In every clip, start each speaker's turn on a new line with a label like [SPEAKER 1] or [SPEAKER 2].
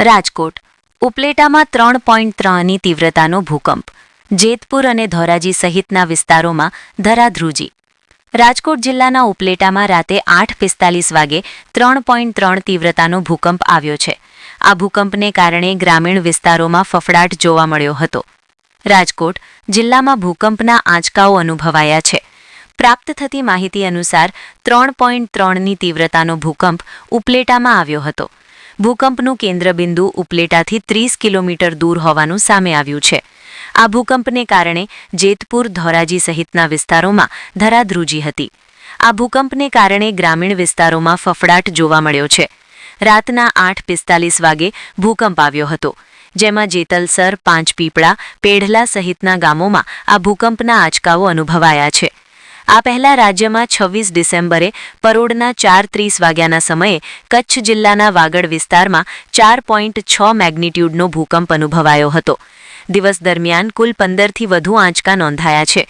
[SPEAKER 1] રાજકોટ, ઉપલેટામાં ત્રણ પોઈન્ટ ત્રણની તીવ્રતાનો ભૂકંપ, જેતપુર અને ધોરાજી સહિતના વિસ્તારોમાં ધરાધ્રુજી. રાજકોટ જિલ્લાના ઉપલેટામાં રાતે આઠ પિસ્તાલીસ વાગે ત્રણ પોઈન્ટ ત્રણ તીવ્રતાનો ભૂકંપ આવ્યો છે. આ ભૂકંપને કારણે ગ્રામીણ વિસ્તારોમાં ફફડાટ જોવા મળ્યો હતો. રાજકોટ જિલ્લામાં ભૂકંપના આંચકાઓ અનુભવાયા છે. પ્રાપ્ત થતી માહિતી અનુસાર ત્રણ પોઈન્ટ ત્રણની તીવ્રતાનો ભૂકંપ ઉપલેટામાં આવ્યો હતો. ભૂકંપનું કેન્દ્રબિંદુ ઉપલેટાથી ત્રીસ કિલોમીટર દૂર હોવાનું સામે આવ્યું છે. આ ભૂકંપને કારણે જેતપુર, ધોરાજી સહિતના વિસ્તારોમાં ધરાધ્રુજી હતી. આ ભૂકંપને કારણે ગ્રામીણ વિસ્તારોમાં ફફડાટ જોવા મળ્યો છે. રાતના આઠ પિસ્તાલીસ વાગે ભૂકંપ આવ્યો હતો, જેમાં જેતલસર પાંચ પીપળા પેઢલા સહિતના ગામોમાં આ ભૂકંપના આંચકાઓ અનુભવાયા છે. આ પહેલા રાજ્યમાં છવ્વીસ ડિસેમ્બરે પરોડના ચાર ત્રીસ વાગ્યાના સમયે કચ્છ જિલ્લાના વાગડ વિસ્તારમાં ચાર પોઈન્ટ છ મેગ્નિટ્યૂડનો ભૂકંપ અનુભવાયો હતો. દિવસ દરમિયાન કુલ પંદરથી વધુ આંચકા નોંધાયા છે.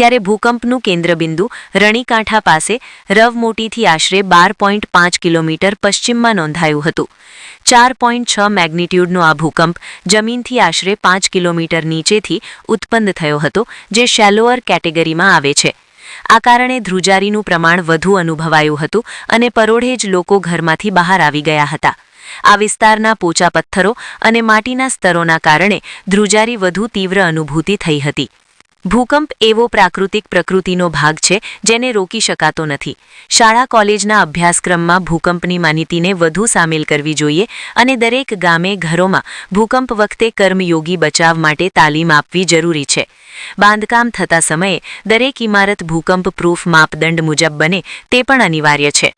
[SPEAKER 1] ત્યારે ભૂકંપનું કેન્દ્રબિંદુ રણીકાંઠા પાસે રવમોટીથી આશરે બાર પોઈન્ટ પાંચ કિલોમીટર પશ્ચિમમાં નોંધાયું હતું. ચાર પોઈન્ટ છ મેગ્નિટ્યૂડનો આ ભૂકંપ જમીનથી આશરે પાંચ કિલોમીટર નીચેથી ઉત્પન્ન થયો હતો, જે શેલોઅર કેટેગરીમાં આવે છે. આ કારણે ધ્રુજારીનું પ્રમાણ વધુ અનુભવાયું હતું અને પરોઢે જ લોકો ઘરમાંથી બહાર આવી ગયા હતા. આ વિસ્તારના પોચા પથ્થરો અને માટીના સ્તરોના કારણે ધ્રુજારી વધુ તીવ્ર અનુભૂતિ થઈ હતી. ભૂકંપ એવો પ્રાકૃતિક પ્રકૃતિનો ભાગ છે જેને રોકી શકાતો નથી. શાળા કોલેજના અભ્યાસક્રમમાં ભૂકંપની માહિતીને વધુ સામેલ કરવી જોઈએ અને દરેક ગામે ઘરોમાં ભૂકંપ વખતે કર્મયોગી બચાવ માટે તાલીમ આપવી જરૂરી છે. બાંધકામ થતા સમયે દરેક ઇમારત ભૂકંપ પ્રૂફ માપદંડ મુજબ બને તે પણ અનિવાર્ય છે.